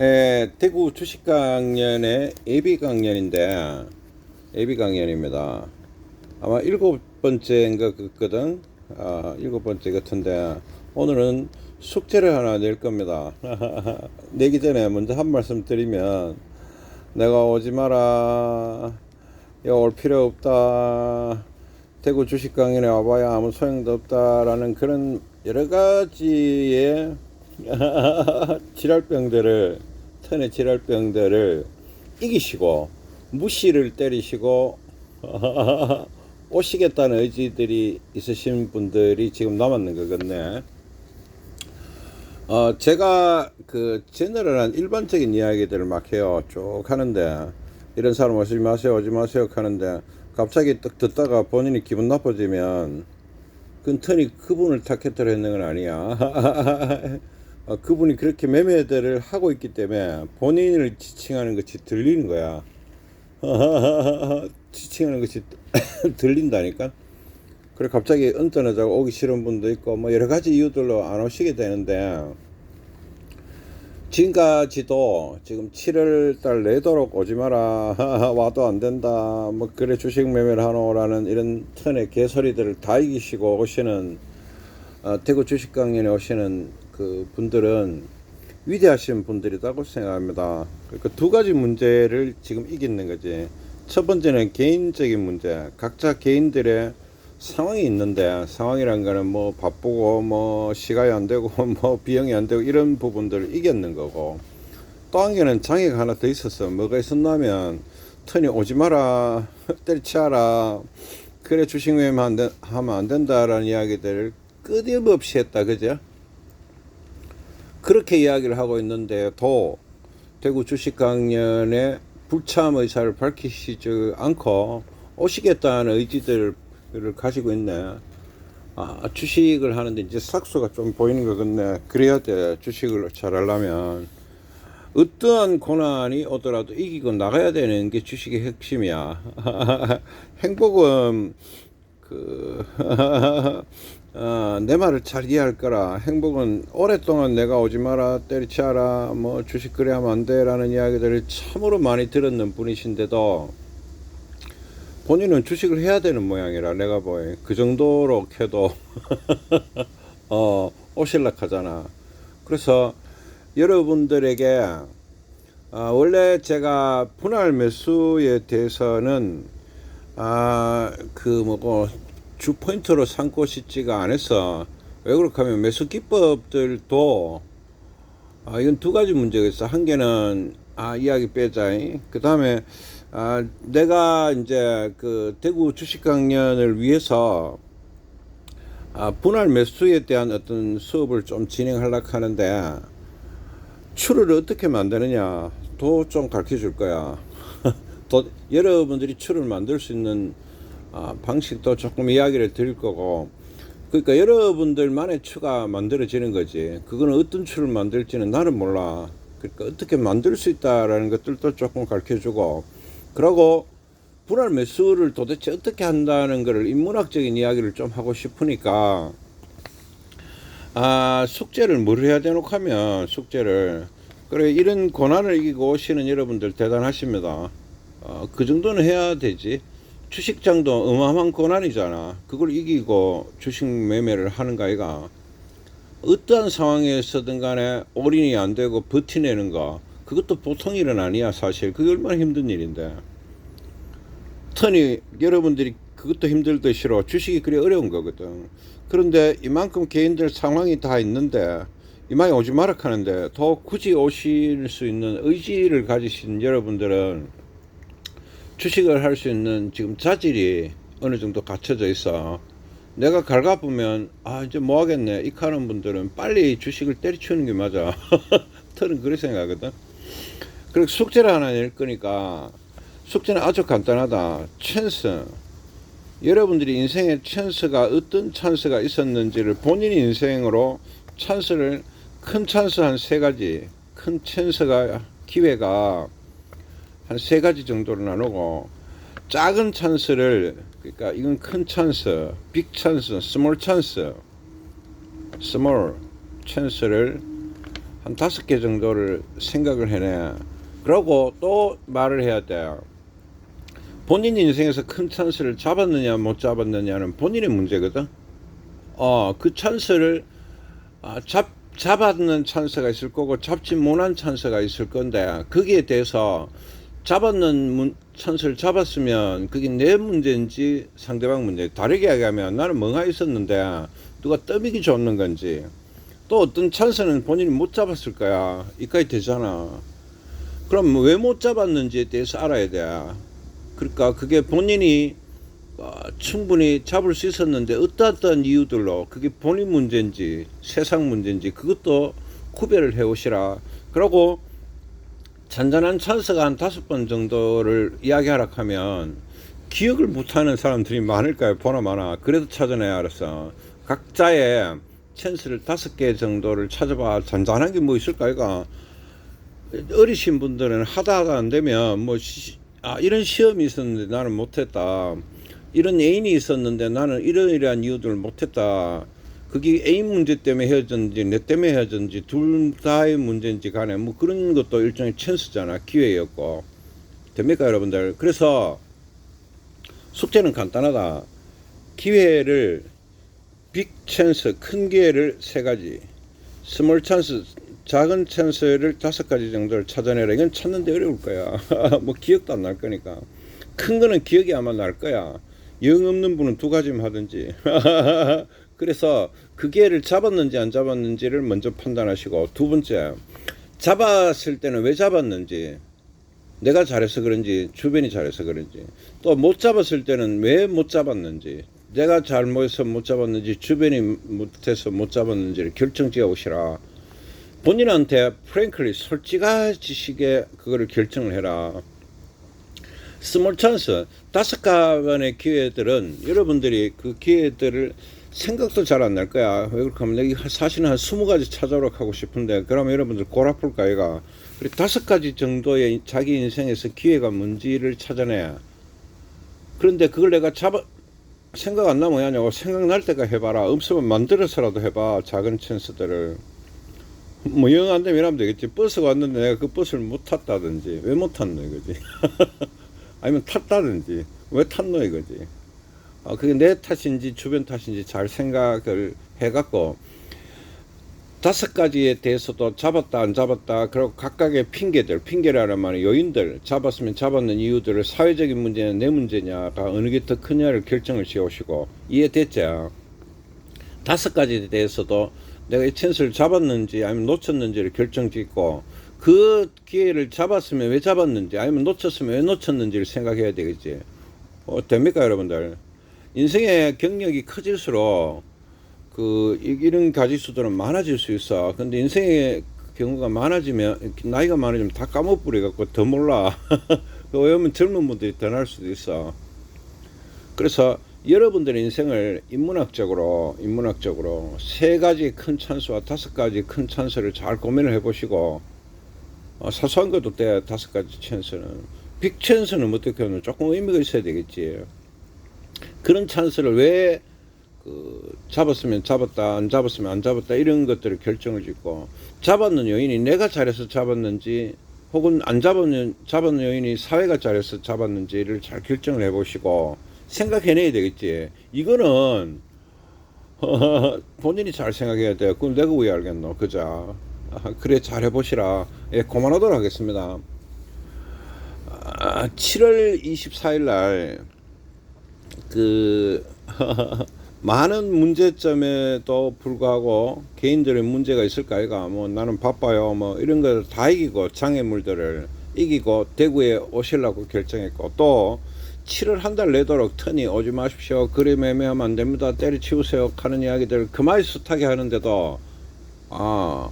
에, 대구 주식 강연의 예비 강연인데 예비 강연입니다. 아마 일곱 번째인가 그거든. 아, 일곱 번째 같은데 오늘은 숙제를 하나 낼 겁니다. 내기 전에 먼저 한 말씀 드리면 내가 오지 마라. 야, 올 필요 없다. 대구 주식 강연에 와봐야 아무 소용도 없다라는 그런 여러 가지의 지랄병들을 턴의 지랄병들을 이기시고 무시를 때리시고 오시겠다는 의지들이 있으신 분들이 지금 남았는 거겠네. 어, 제가 그 제너럴한 일반적인 이야기들을 막 해요. 쭉 하는데 이런 사람 오지 마세요, 오지 마세요 하는데 갑자기 딱 듣다가 본인이 기분 나빠지면 그건 턴이 그분을 타겟으로 했는 건 아니야. 어, 그분이 그렇게 매매들을 하고 있기 때문에 본인을 지칭하는 것이 들리는 거야. 지칭하는 것이 들린다니까. 그래 갑자기 은떠나자고 오기 싫은 분도 있고 뭐 여러 가지 이유들로 안 오시게 되는데 지금까지도 지금 7월 달 내도록 오지 마라 와도 안 된다 뭐 그래 주식 매매를 하노라는 이런 턴의 개소리들을 다 이기시고 오시는 어, 대구 주식 강연에 오시는 그 분들은 위대하신 분들이라고 생각합니다. 그러니까 두 가지 문제를 지금 이기는 거지. 첫 번째는 개인적인 문제. 각자 개인들의 상황이 있는데 상황이란 거는 뭐 바쁘고 뭐 시간이 안 되고 뭐 비용이 안 되고 이런 부분들을 이겼는 거고 또 한 개는 장애가 하나 더 있었어. 뭐가 있었냐면 턴이 오지 마라 때리치하라 그래 주식 매매 안 된- 하면 안 된다라는 이야기들을 끊임없이 했다 그죠? 그렇게 이야기를 하고 있는데 도 대구 주식 강연에 불참 의사를 밝히시지 않고 오시겠다는 의지들을 가지고 있네. 아, 주식을 하는데 이제 삭수가 좀 보이는 거겠네. 그래야 돼. 주식을 잘 하려면. 어떠한 고난이 오더라도 이기고 나가야 되는 게 주식의 핵심이야. 행복은 그 어, 내 말을 잘 이해할 거라. 행복은 오랫동안 내가 오지 마라, 때리치하라, 뭐 주식 그래 하면 안 돼라는 이야기들을 참으로 많이 들었는 분이신데도 본인은 주식을 해야 되는 모양이라 내가 보에 그 정도로 해도 어 오실락하잖아. 그래서 여러분들에게 아, 원래 제가 분할 매수에 대해서는 아, 그 뭐고 주 포인트로 삼고 싶지가 않아서 왜 그렇게 하면 매수 기법들도 아, 이건 두 가지 문제가 있어. 한 개는 아, 이야기 빼자. 그 다음에 아, 내가 이제 그 대구 주식 강연을 위해서 아, 분할 매수에 대한 어떤 수업을 좀 진행하려고 하는데 추를 어떻게 만드느냐 도 좀 가르쳐 줄 거야. 또 여러분들이 추를 만들 수 있는 아, 방식도 조금 이야기를 드릴 거고 그러니까 여러분들만의 추가 만들어지는 거지. 그거는 어떤 추를 만들지는 나는 몰라. 그러니까 어떻게 만들 수 있다라는 것들도 조금 가르쳐 주고 그러고 분할 매수를 도대체 어떻게 한다는 것을 인문학적인 이야기를 좀 하고 싶으니까 아 숙제를 뭘 해야 되노 하면 숙제를 그래 이런 고난을 이기고 오시는 여러분들 대단하십니다. 어, 그 정도는 해야 되지. 주식장도 어마어마한 고난이잖아. 그걸 이기고 주식 매매를 하는 거 아이가. 어떠한 상황에서든 간에 올인이 안 되고 버티내는 거. 그것도 보통 일은 아니야, 사실. 그게 얼마나 힘든 일인데. 턴이 여러분들이 그것도 힘들 듯이로 주식이 그리 어려운 거거든. 그런데 이만큼 개인들 상황이 다 있는데 이만히 오지 마라 하는데 더 굳이 오실 수 있는 의지를 가지신 여러분들은 주식을 할 수 있는 지금 자질이 어느 정도 갖춰져 있어. 내가 갈가보면 아 이제 뭐 하겠네 이 하는 분들은 빨리 주식을 때려치우는 게 맞아. 털은 그렇게 생각하거든. 그리고 숙제를 하나 낼 거니까 숙제는 아주 간단하다. 찬스. 여러분들이 인생에 찬스가 어떤 찬스가 있었는지를 본인 인생으로 찬스를 큰 찬스 한 세 가지, 큰 찬스가 기회가 한 세 가지 정도로 나누고 작은 찬스를 그러니까 이건 큰 찬스, 빅 찬스, 스몰 찬스, 스몰 찬스를 한 다섯 개 정도를 생각을 해내. 그러고 또 말을 해야 돼. 본인 인생에서 큰 찬스를 잡았느냐 못 잡았느냐는 본인의 문제거든. 어, 그 찬스를 아, 잡 잡았는 찬스가 있을 거고 잡지 못한 찬스가 있을 건데 거기에 대해서 잡았는 문, 찬스를 잡았으면 그게 내 문제인지 상대방 문제. 다르게 이야기하면 나는 멍하 있었는데 누가 떠미기 줬는 건지. 또 어떤 찬스는 본인이 못 잡았을 거야. 이까지 되잖아. 그럼 왜 못 잡았는지에 대해서 알아야 돼. 그러니까 그게 본인이 어, 충분히 잡을 수 있었는데 어떠어떤 이유들로 그게 본인 문제인지 세상 문제인지 그것도 구별을 해 오시라. 그러고 잔잔한 찬스가 한 다섯 번 정도를 이야기하라 하면 기억을 못하는 사람들이 많을까요? 보나 마나. 그래도 찾아내야 알았어 각자의 찬스를 다섯 개 정도를 찾아봐. 잔잔한 게 뭐 있을까 이가 어리신 분들은 하다 하다 안 되면 뭐 시, 아, 이런 시험이 있었는데 나는 못했다. 이런 애인이 있었는데 나는 이런 이러한 이유들을 못했다 그게 애인 문제 때문에 헤어졌는지 내 때문에 헤어졌는지 둘 다의 문제인지 간에 뭐 그런 것도 일종의 찬스잖아 기회였고. 됩니까 여러분들? 그래서 숙제는 간단하다. 기회를 빅 찬스 큰 기회를 세 가지. 스몰 찬스 작은 찬스를 다섯 가지 정도를 찾아내라. 이건 찾는데 어려울 거야. 뭐 기억도 안 날 거니까. 큰 거는 기억이 아마 날 거야. 영 없는 분은 두 가지만 하든지 그래서 그 기회를 잡았는지 안 잡았는지를 먼저 판단하시고 두 번째 잡았을 때는 왜 잡았는지 내가 잘해서 그런지 주변이 잘해서 그런지 또 못 잡았을 때는 왜 못 잡았는지 내가 잘못해서 못 잡았는지 주변이 못해서 못 잡았는지를 결정지어 오시라. 본인한테 프랭클리 솔직하지식에 그거를 결정을 해라. 스몰 찬스. 다섯 가만의 기회들은 여러분들이 그 기회들을 생각도 잘 안 날 거야. 왜 그렇게 하면 내가 사실은 한 스무 가지 찾아오도록 하고 싶은데 그러면 여러분들 골아풀까 얘가 그리고 다섯 가지 정도의 자기 인생에서 기회가 뭔지를 찾아내. 그런데 그걸 내가 잡아 생각 안 나면 하냐고 생각날 때가 해봐라. 없으면 만들어서라도 해봐. 작은 찬스들을. 뭐 영 안 되면 이러면 되겠지. 버스가 왔는데 내가 그 버스를 못 탔다든지 왜 못 탔노 이거지. 아니면 탔다든지 왜 탔노 이거지. 어, 그게 내 탓인지 주변 탓인지 잘 생각을 해갖고 다섯 가지에 대해서도 잡았다 안 잡았다 그리고 각각의 핑계들 핑계라는 말은 요인들 잡았으면 잡았는 이유들을 사회적인 문제냐 내 문제냐가 어느 게 더 크냐를 결정을 지어오시고 이해됐죠? 다섯 가지에 대해서도 내가 이 찬스를 잡았는지 아니면 놓쳤는지를 결정 짓고 그 기회를 잡았으면 왜 잡았는지 아니면 놓쳤으면 왜 놓쳤는지를 생각해야 되겠지? 어, 됩니까 여러분들 인생의 경력이 커질수록 그 이- 이런 가지수들은 많아질 수 있어. 근데 인생의 경우가 많아지면 나이가 많아지면 다 까먹버려 갖고 더 몰라. 왜냐면 젊은 분들이 더 날 수도 있어. 그래서 여러분들의 인생을 인문학적으로 인문학적으로 세 가지 큰 찬스와 다섯 가지 큰 찬스를 잘 고민을 해보시고 어, 사소한 것도 돼 다섯 가지 찬스는 빅 찬스는 어떻게 하면 조금 의미가 있어야 되겠지. 그런 찬스를 왜 그 잡았으면 잡았다 안 잡았으면 안 잡았다 이런 것들을 결정을 짓고 잡았는 요인이 내가 잘해서 잡았는지 혹은 안 잡았는 잡았는 요인이 사회가 잘해서 잡았는지를 잘 결정을 해보시고 생각해내야 되겠지. 이거는 본인이 잘 생각해야 돼 그럼 내가 왜 알겠노? 그자. 아, 그래 잘 해보시라. 예 그만하도록 하겠습니다. 아, 7월 24일 날 그 많은 문제점에도 불구하고 개인들의 문제가 있을까 아이가 뭐 나는 바빠요. 뭐 이런 걸 다 이기고 장애물들을 이기고 대구에 오시려고 결정했고 또 7월 한 달 내도록 터니 오지 마십시오. 그리 매매하면 안 됩니다. 때려치우세요. 하는 이야기들 그마이 숱하게 하는데도 아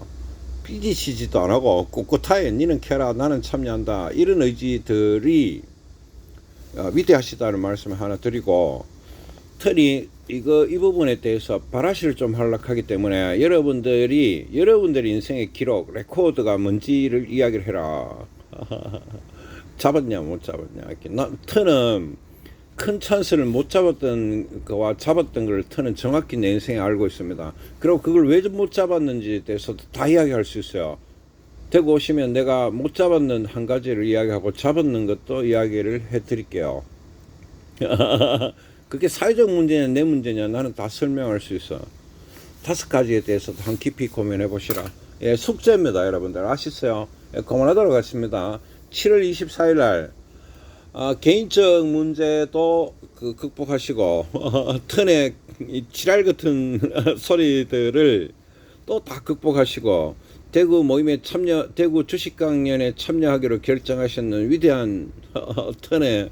삐지시지도 안 하고 꿋꿋하게 니는 캐라. 나는 참여한다. 이런 의지들이 어, 위대하시다는 말씀을 하나 드리고 틀이 이거 이 부분에 대해서 발화시를 좀 하려하기 때문에 여러분들이 여러분들의 인생의 기록 레코드가 뭔지를 이야기를 해라 잡았냐 못 잡았냐 이렇게 나, 터는 큰 찬스를 못 잡았던 거와 잡았던 걸 터는 정확히 내 인생에 알고 있습니다. 그리고 그걸 왜 못 잡았는지에 대해서도 다 이야기할 수 있어요. 대구 오시면 내가 못 잡았는 한 가지를 이야기하고 잡았는 것도 이야기를 해드릴게요. 그게 사회적 문제냐 내 문제냐 나는 다 설명할 수 있어. 다섯 가지에 대해서도 한 깊이 고민해 보시라. 예, 숙제입니다, 여러분들 아시세요? 예, 그만하도록 하겠습니다. 7월 24일 날 아, 개인적 문제도 그 극복하시고 턴에 이 지랄 같은 소리들을 또 다 극복하시고 대구 모임에 참여 대구 주식 강연에 참여하기로 결정하셨는 위대한 턴의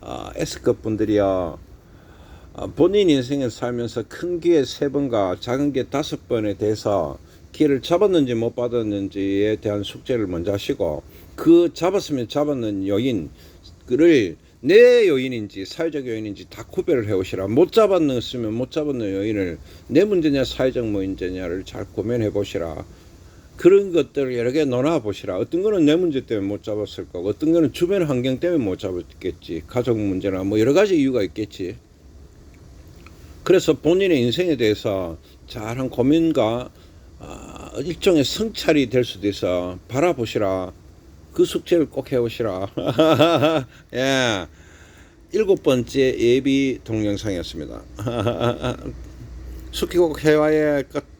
아, S급 분들이요. 아, 본인 인생을 살면서 큰 기회 세 번과 작은 기회 다섯 번에 대해서 기회를 잡았는지 못 받았는지에 대한 숙제를 먼저 하시고 그 잡았으면 잡았는 요인을 내 요인인지 사회적 요인인지 다 구별을 해오시라 못 잡았으면 못 잡았는 요인을 내 문제냐 사회적 문제냐를 잘 고민해 보시라 그런 것들을 여러 개 논아 보시라. 어떤 거는 내 문제 때문에 못 잡았을 거고, 어떤 거는 주변 환경 때문에 못 잡았겠지. 가족 문제나 뭐 여러 가지 이유가 있겠지. 그래서 본인의 인생에 대해서 잘한 고민과 아, 일종의 성찰이 될 수도 있어. 바라보시라. 그 숙제를 꼭 해오시라. 예. 일곱 번째 예비 동영상이었습니다. 해와야 할 것.